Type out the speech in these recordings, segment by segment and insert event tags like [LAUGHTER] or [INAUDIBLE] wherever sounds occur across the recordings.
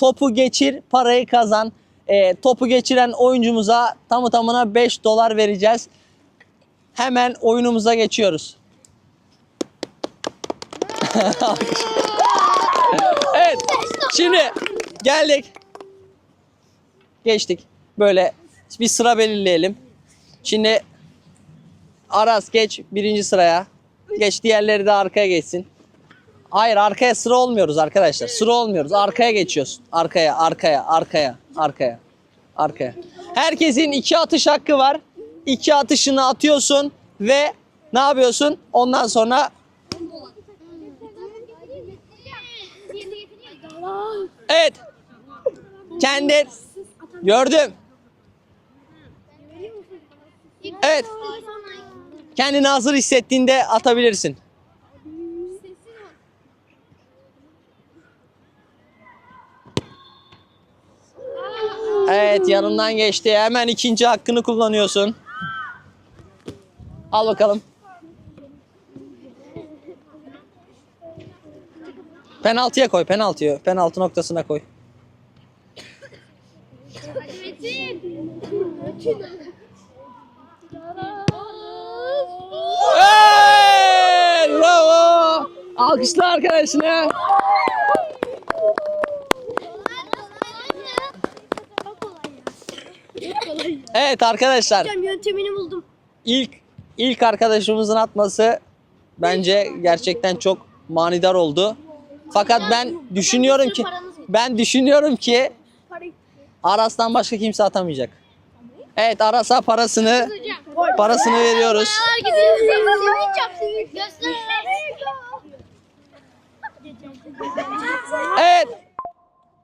topu geçir, parayı kazan. E, topu geçiren oyuncumuza tamı tamına 5 dolar vereceğiz. Hemen oyunumuza geçiyoruz. [LAUGHS] evet. Şimdi geldik. Geçtik. Böyle bir sıra belirleyelim. Şimdi Aras geç birinci sıraya. Geç diğerleri de arkaya geçsin. Hayır arkaya sıra olmuyoruz arkadaşlar. Sıra olmuyoruz. Arkaya geçiyoruz. Arkaya, arkaya, arkaya, arkaya, arkaya. Herkesin iki atış hakkı var. İki atışını atıyorsun ve ne yapıyorsun? Ondan sonra evet. Kendi gördüm. Evet. Kendini hazır hissettiğinde atabilirsin. Evet yanından geçti. Hemen ikinci hakkını kullanıyorsun. Al bakalım. Penaltıya koy, penaltıya. Penaltı noktasına koy. Hey! Bravo! Alkışla arkadaşına. Evet arkadaşlar. Hocam yöntemini buldum. ilk ilk arkadaşımızın atması bence gerçekten çok manidar oldu. Fakat ben düşünüyorum ki ben düşünüyorum ki Aras'tan başka kimse atamayacak. Evet Aras'a parasını parasını veriyoruz. Evet.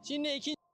Şimdi ikinci